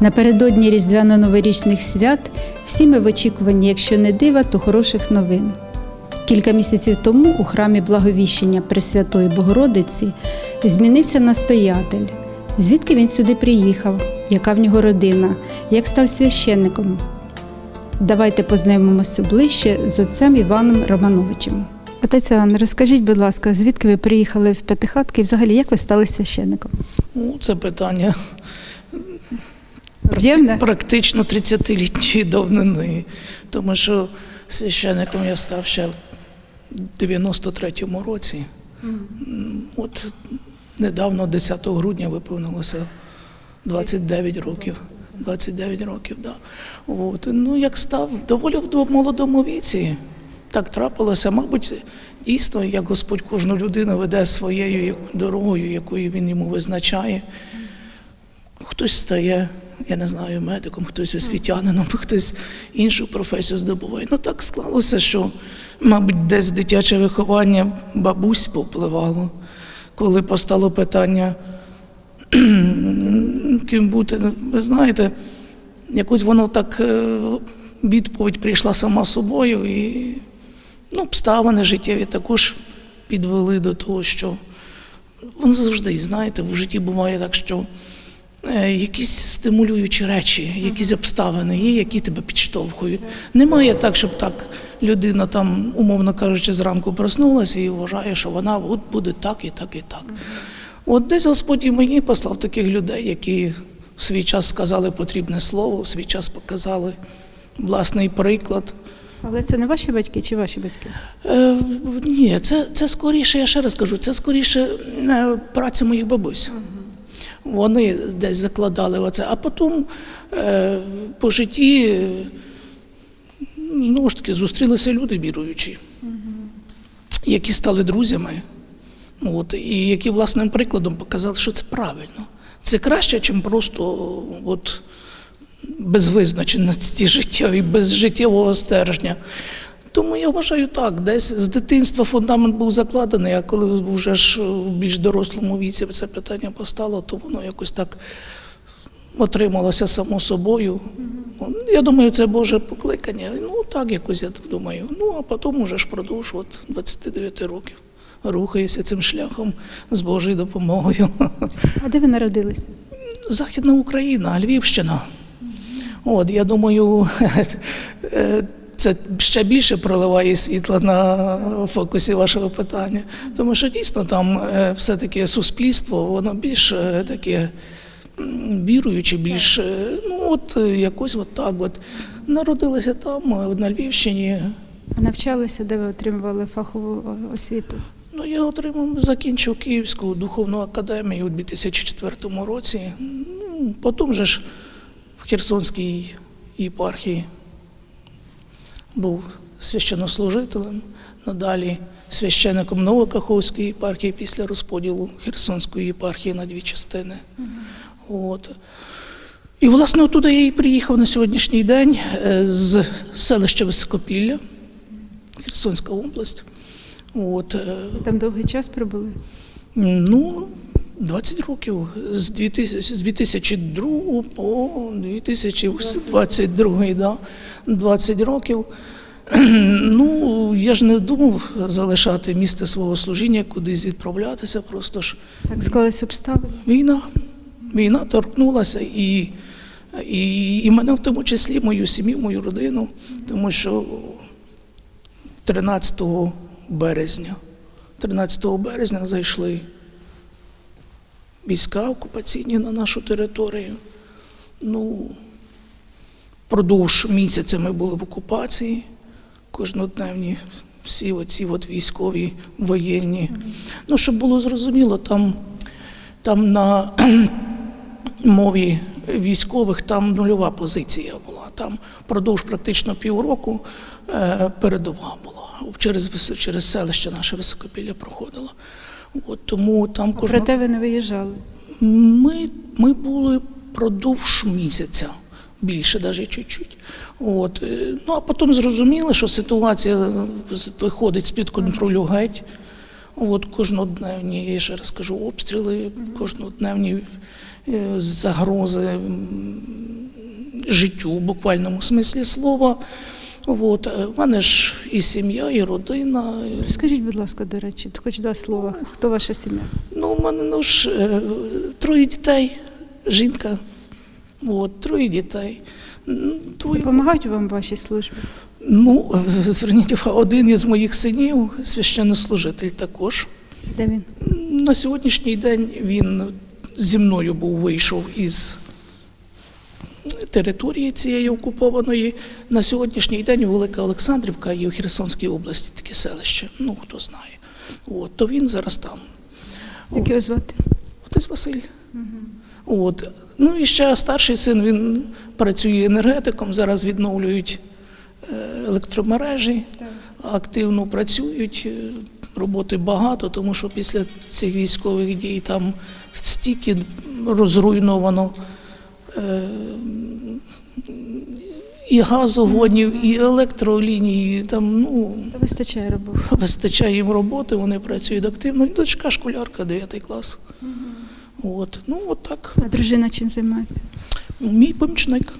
Напередодні різдвяно-новорічних свят всі ми в очікуванні, якщо не дива, то хороших новин. Кілька місяців тому у храмі Благовіщення Пресвятої Богородиці змінився настоятель. Звідки він сюди приїхав, яка в нього родина, як став священником. Давайте познайомимося ближче з отцем Іваном Романовичем. Отець Іван, розкажіть, будь ласка, звідки ви приїхали в П'ятихатки і взагалі як ви стали священником? Ну, це питання Об'ємне? практично 30-літньої давнини, тому що священником я став ще в 93-му році. От недавно, 10 грудня, виповнилося 29 років. 29 років, да. От. Ну, як став доволі в молодому віці, так трапилося. Мабуть, дійсно, як Господь кожну людину веде своєю дорогою, якою він йому визначає. Хтось стає, я не знаю, медиком, хтось освітянином, хтось іншу професію здобуває. Ну так склалося, що, мабуть, десь дитяче виховання бабусь повпливало, коли постало питання, ким бути. Ви знаєте, якось воно так е, відповідь прийшла сама собою, і ну, обставини життєві також підвели до того, що воно завжди, знаєте, в житті буває так, що якісь стимулюючі речі, якісь обставини є, які тебе підштовхують. Немає так, щоб так людина там, умовно кажучи, зранку проснулася і вважає, що вона от буде так і так і так. От десь Господь і мені послав таких людей, які в свій час сказали потрібне слово, в свій час показали власний приклад. Але це не ваші батьки чи ваші батьки? Е, ні, це, це скоріше, я ще раз кажу, це скоріше е, праця моїх бабусь. Вони десь закладали оце, а потім е, по житті знову ж таки зустрілися люди віруючі, які стали друзями, от, і які власним прикладом показали, що це правильно. Це краще, ніж просто от, без визначеності життя і без життєвого стержня. Тому я вважаю так, десь з дитинства фундамент був закладений, а коли вже ж в більш дорослому віці це питання постало, то воно якось так отрималося само собою. Я думаю, це Боже покликання. Ну так якось я думаю. Ну а потім уже ж продовж от 29 років рухаюся цим шляхом з Божою допомогою. А де ви народилися? Західна Україна, Львівщина. От, я думаю, е, це ще більше проливає світло на фокусі вашого питання. Тому що дійсно там е, все-таки суспільство, воно більш е, таке віруюче, більш, е, ну от якось от так от. Народилися там, на Львівщині. А навчалися, де ви отримували фахову освіту? Ну, я отримав, закінчив Київську духовну академію у 2004 році. Ну, Потім же ж в Херсонській єпархії був священнослужителем, надалі священником Новокаховської єпархії після розподілу Херсонської єпархії на дві частини. От. І, власне, оттуда я і приїхав на сьогоднішній день е, з селища Високопілля, Херсонська область. От, е, там довгий час прибули? Ну, 20 років з 2002 по 2022, да, 20 років. Ну, я ж не думав залишати місце свого служіння, кудись відправлятися. Просто ж Так склались обставини. війна. Війна торкнулася і, і, і мене в тому числі, мою сім'ю, мою родину, тому що 13 березня, 13 березня зайшли війська окупаційні на нашу територію. Ну, продовж місяця ми були в окупації, кожнодневні всі оці от військові воєнні. Ну, щоб було зрозуміло, там, там на мові військових там нульова позиція була. Там впродовж практично півроку е, передова була. Через, через селище наше високопілля проходило. От, тому там кожна... Проте ви не виїжджали. Ми, ми були продовж місяця, більше навіть чуть-чуть. От. е, Ну, а потім зрозуміли, що ситуація виходить з-під контролю геть. От кожнодневні, я ще раз кажу, обстріли, кожнодневні е, загрози життю в буквальному смислі слова. От. е, В мене ж і сім'я, і родина. Скажіть, будь ласка, до речі, хоч два слова. Хто ваша сім'я? Ну, у мене ну ж е, троє дітей, жінка. От, троє дітей. М, Двоє Допомагають вам в вашій службі? Ну, е, зверніть увагу, один із моїх синів, священнослужитель також. Де він? На сьогоднішній день він зі мною був вийшов із території цієї окупованої. На сьогоднішній день Велика Олександрівка є в Херсонській області таке селище. Ну, хто знає. От, то він зараз там. Як його звати? Отець Василь. От. Ну і ще старший син він працює енергетиком, зараз відновлюють е, електромережі, активно працюють. е, Роботи багато, тому що після цих військових дій там стільки розруйновано і газогонів, і електролінії. Там ну, Та вистачає роботи. вистачає їм роботи, вони працюють активно. І дочка школярка, 9 клас. От. Ну, от так. А дружина чим займається? Мій помічник.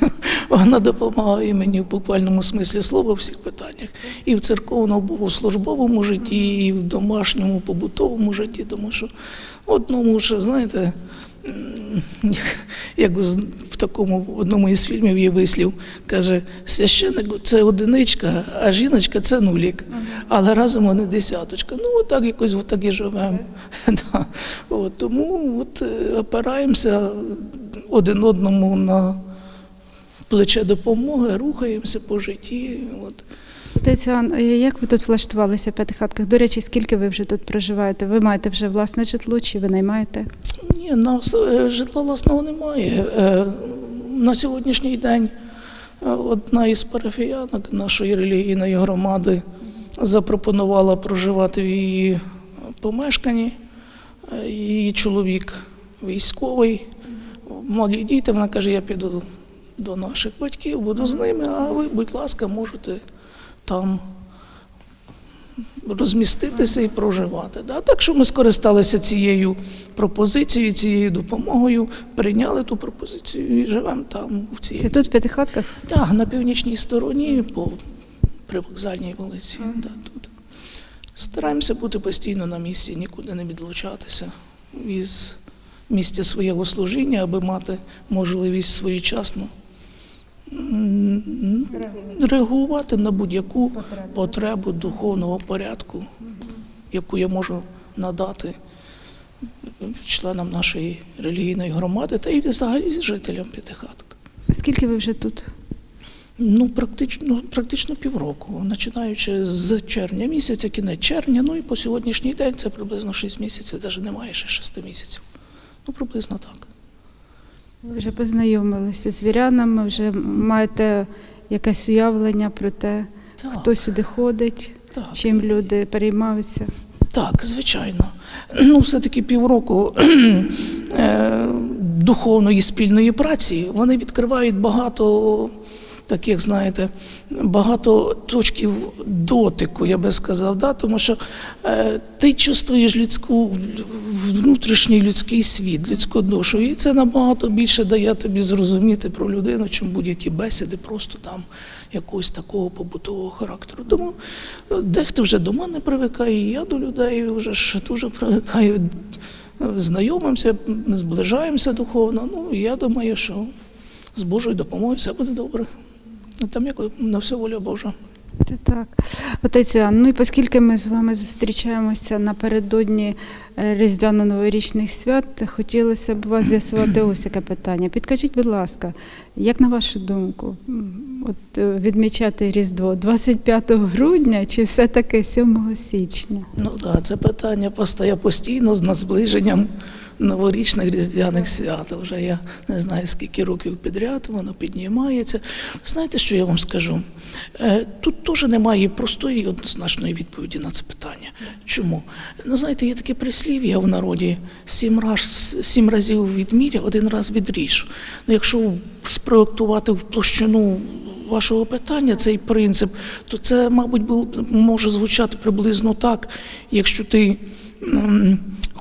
Вона допомагає мені в буквальному смислі слова в всіх питаннях. І в церковному богослужбовому житті, і в домашньому побутовому житті. Тому що одному ж, знаєте, як- в такому одному із фільмів є вислів, каже, священник це одиничка, а жіночка це нулік. Але разом вони десяточка. Ну, отак якось отак і живемо. Да. От, тому от, е, опираємося один одному на плече допомоги, рухаємося по житті. От. Іоанн, е, як ви тут влаштувалися в п'ятихатках? До речі, скільки ви вже тут проживаєте? Ви маєте вже власне житло чи ви наймаєте? Ні, нас е, житла власного немає. Е, На сьогоднішній день одна із парафіянок нашої релігійної громади запропонувала проживати в її помешканні. Її чоловік військовий, малі діти. Вона каже, я піду до наших батьків, буду з ними, а ви, будь ласка, можете там розміститися і проживати. Да? Так що ми скористалися цією пропозицією, цією допомогою, прийняли ту пропозицію і живемо там в цій Це тут в п'ятихатках? так, на північній стороні, по привокзальній вулиці. Да, тут. Стараємося бути постійно на місці, нікуди не відлучатися із місця свого служіння, аби мати можливість своєчасно реагувати на будь-яку потребу духовного порядку, яку я можу надати членам нашої релігійної громади та й взагалі жителям П'ятихатки. Скільки ви вже тут? Ну, практично, практично півроку, починаючи з червня місяця, кінець червня, ну і по сьогоднішній день це приблизно 6 місяців, навіть немає ще 6 місяців. Ну, приблизно так. Ви вже познайомилися з вірянами, вже маєте якесь уявлення про те, Так, хто сюди ходить, так. чим люди переймаються. Так, звичайно. Ну, все-таки півроку е, духовної спільної праці вони відкривають багато таких, знаєте, багато точків дотику, я би сказав, да? тому що е, ти чувствуєш людську внутрішній людський світ, людську душу, і це набагато більше дає тобі зрозуміти про людину, чим будь-які бесіди, просто там якогось такого побутового характеру. Тому е, дехто вже до мене привикає, і я до людей вже ж дуже привикаю. Е, Знайомимося, зближаємося духовно. Ну, я думаю, що з Божою допомогою все буде добре. Ну, Там як на все воля Божа. Так. Отець Іоанн, ну і оскільки ми з вами зустрічаємося напередодні е, Різдвяно-новорічних свят, хотілося б вас з'ясувати ось яке питання. Підкажіть, будь ласка, як на вашу думку, от е, відмічати Різдво 25 грудня чи все-таки 7 січня? Ну так, це питання постає постійно з наближенням новорічних різдвяних свят. Вже я не знаю скільки років підряд воно піднімається. Знаєте, що я вам скажу? Е, Тут теж немає простої і однозначної відповіді на це питання. Чому? Ну, знаєте, є таке прислів'я в народі: сім, раз, сім разів відміря, один раз відріж. Ну, якщо спроектувати в площину вашого питання цей принцип, то це, мабуть, бу- може звучати приблизно так, якщо ти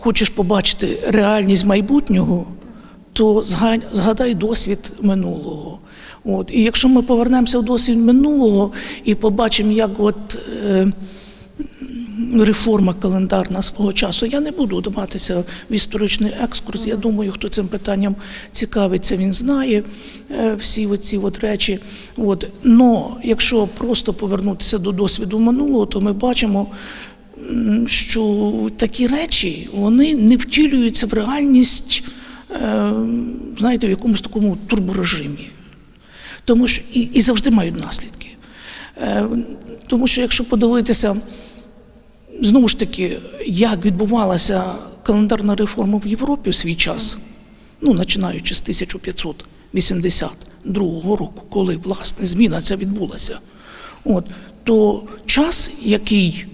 хочеш побачити реальність майбутнього, то згадай досвід минулого. От. І якщо ми повернемося в досвід минулого і побачимо, як от, е, реформа календарна свого часу, я не буду вдаватися в історичний екскурс. Я думаю, хто цим питанням цікавиться, він знає е, всі оці от речі. От. Якщо просто повернутися до досвіду минулого, то ми бачимо, що такі речі вони не втілюються в реальність, е, знаєте, в якомусь такому турборежимі. Тому що і, і завжди мають наслідки. Е, тому що якщо подивитися, знову ж таки, як відбувалася календарна реформа в Європі в свій час, ну, починаючи з 1582 року, коли власне зміна ця відбулася, от, то час, який.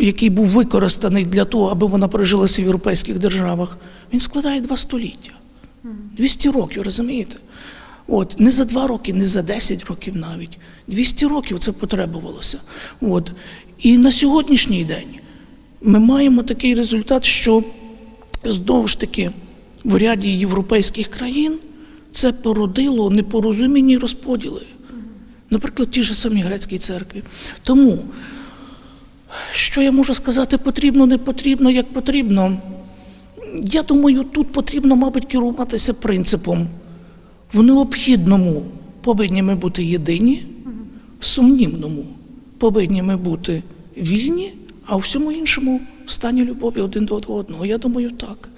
Який був використаний для того, аби вона пережилася в європейських державах, він складає два століття. 200 років, розумієте? От, не за два роки, не за 10 років навіть. 200 років це потребувалося. От. І на сьогоднішній день ми маємо такий результат, що знову ж таки в ряді європейських країн це породило непорозумінні розподіли. Наприклад, ті ж самі грецькій церкві. Тому, що я можу сказати, потрібно, не потрібно, як потрібно. Я думаю, тут потрібно, мабуть, керуватися принципом. В необхідному повинні ми бути єдині, в сумнівному повинні ми бути вільні, а у всьому іншому в стані любові один до одного. Я думаю, так.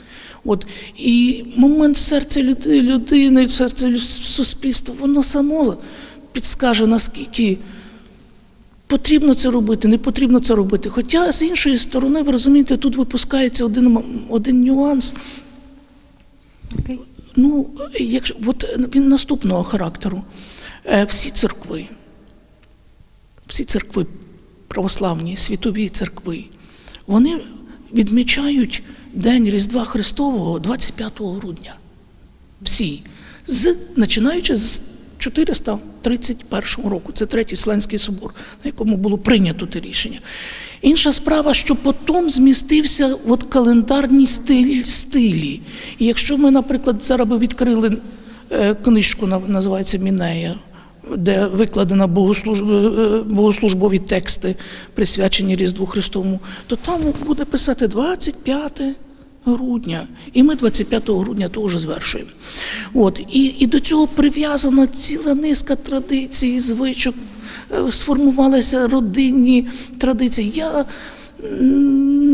От. І момент серця люди- людини, серця суспільства, воно само підскаже, наскільки потрібно це робити, не потрібно це робити. Хоча, з іншої сторони, ви розумієте, тут випускається один, один нюанс. Окей. Ну, якщо от він наступного характеру. Е, Всі церкви, всі церкви православні, світові церкви, вони відмічають День Різдва Христового 25 грудня. Всі. З, починаючи з 431 року. Це третій Вселенський собор, на якому було прийнято те рішення. Інша справа, що потім змістився от календарні стиль, стилі. І якщо ми, наприклад, зараз би відкрили е, книжку, на- називається Мінея, де викладено е, богослужбові тексти, присвячені Різдву Христовому, то там буде писати 25 грудня. І ми 25 грудня теж звершуємо. От. І, і до цього прив'язана ціла низка традицій, звичок, е, сформувалися родинні традиції. Я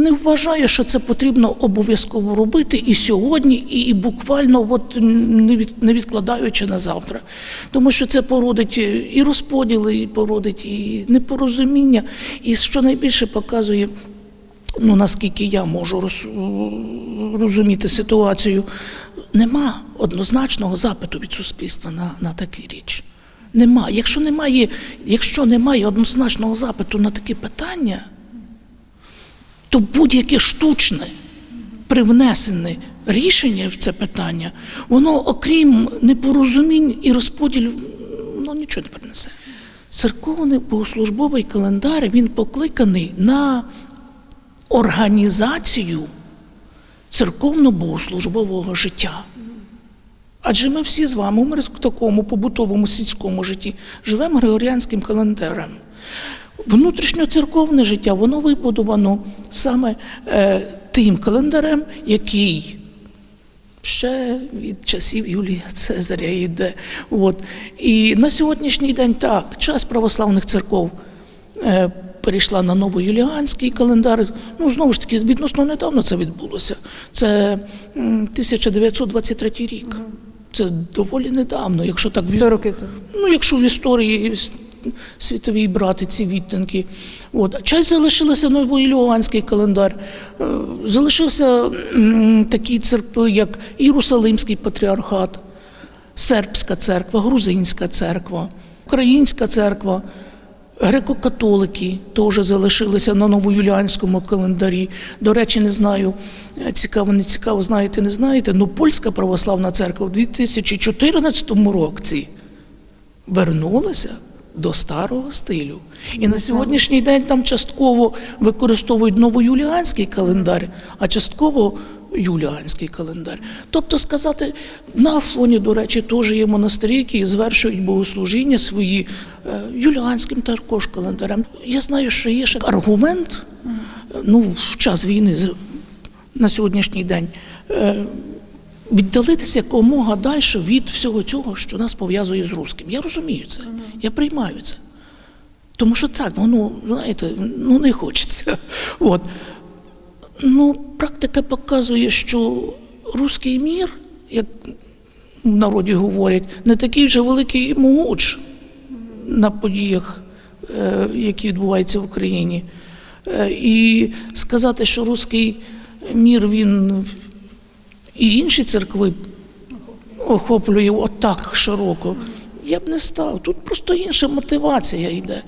не вважаю, що це потрібно обов'язково робити і сьогодні, і, і буквально от, не, від, не відкладаючи на завтра. Тому що це породить е, і розподіли, і породить і непорозуміння, і що найбільше показує ну наскільки я можу роз, розуміти ситуацію, нема однозначного запиту від суспільства на, на таку річ. Нема. Якщо немає, якщо немає однозначного запиту на такі питання, то будь-яке штучне привнесене рішення в це питання, воно, окрім непорозумінь і розподілів, ну нічого не принесе. Церковний богослужбовий календар він покликаний на організацію церковно-богослужбового життя. Адже ми всі з вами ми в такому побутовому світському житті живемо григоріанським календарем. Внутрішньоцерковне життя воно вибудовано саме е, тим календарем, який ще від часів Юлія Цезаря йде. От. І на сьогоднішній день так, час православних церков е, перейшла на новоюліанський календар. Ну, знову ж таки, відносно недавно це відбулося. Це 1923 рік. Це доволі недавно, якщо так 100 років тому. Ну, якщо в історії світовій брати ці відтинки. От. А часть залишилася новоіліоанський календар. Е, Залишився такі церкви, як Єрусалимський патріархат, Сербська церква, Грузинська церква, Українська церква. Греко-католики теж залишилися на новоюліанському календарі. До речі, не знаю, е, цікаво, не цікаво, знаєте, не знаєте, але Польська православна церква в 2014 році вернулася до старого стилю. І на сьогоднішній день там частково використовують новоюліанський календар, а частково юліанський календар. Тобто сказати, на фоні, до речі, теж є монастирі, які звершують богослужіння свої е, юліанським також календарем. Я знаю, що є ще аргумент, е, ну, в час війни на сьогоднішній день. е, Віддалитися якомога далі від всього цього, що нас пов'язує з русським. Я розумію це, я приймаю це. Тому що так, воно, знаєте, ну не хочеться. От. Ну, практика показує, що руський мір, як в народі говорять, не такий вже великий і могуч на подіях, е, які відбуваються в Україні. Е, І сказати, що руський мір він і інші церкви охоплює отак широко, я б не став. Тут просто інша мотивація йде.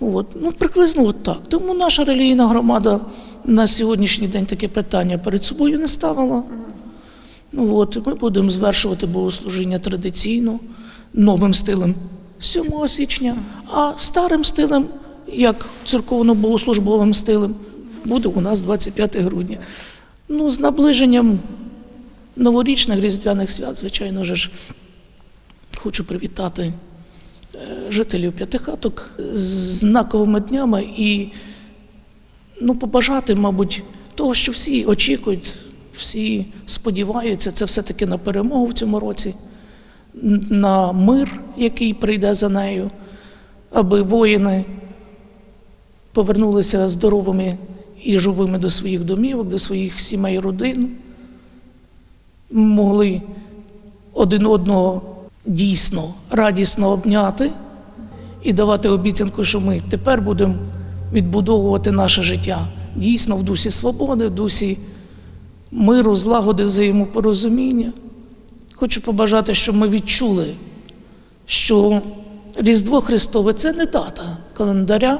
От. Ну, приблизно от так. Тому наша релігійна громада на сьогоднішній день таке питання перед собою не ставила. Ну, от, ми будемо звершувати богослужіння традиційно, новим стилем 7 січня, а старим стилем, як церковно-богослужбовим стилем, буде у нас 25 грудня. Ну, з наближенням новорічних різдвяних свят, звичайно ж, хочу привітати е, жителів п'ятихаток з знаковими днями і ну, побажати, мабуть, того, що всі очікують, всі сподіваються, це все-таки на перемогу в цьому році, на мир, який прийде за нею, аби воїни повернулися здоровими і живими до своїх домівок, до своїх сімей, родин, могли один одного дійсно радісно обняти і давати обіцянку, що ми тепер будемо відбудовувати наше життя дійсно в дусі свободи, в дусі миру, злагоди, взаємопорозуміння. Хочу побажати, щоб ми відчули, що Різдво Христове це не дата календаря,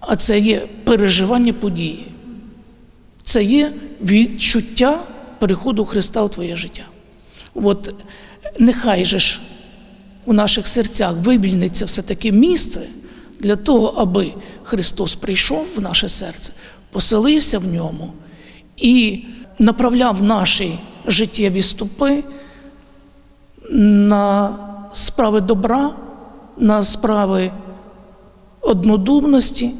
а це є переживання події. Це є відчуття переходу Христа в твоє життя. От нехай же ж у наших серцях вивільниться все-таки місце для того, аби Христос прийшов в наше серце, поселився в ньому і направляв наші життєві стопи на справи добра, на справи однодумності,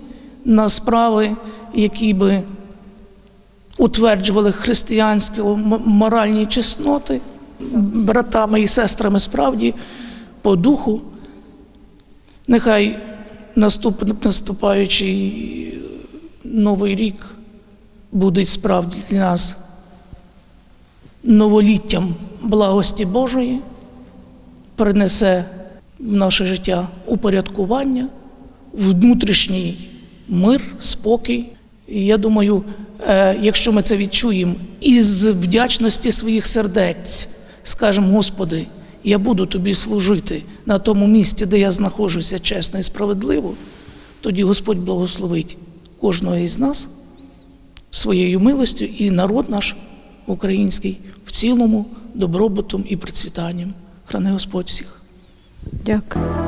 на справи, які би утверджували християнські моральні чесноти братами і сестрами справді по духу. Нехай наступ, наступаючий новий рік буде справді для нас новоліттям благості Божої, принесе в наше життя упорядкування, внутрішній мир, спокій. І я думаю, е, якщо ми це відчуємо із вдячності своїх сердець, скажемо, Господи, я буду тобі служити на тому місці, де я знаходжуся чесно і справедливо, тоді Господь благословить кожного із нас своєю милостю і народ наш український в цілому добробутом і процвітанням. Храни Господь всіх. Дякую.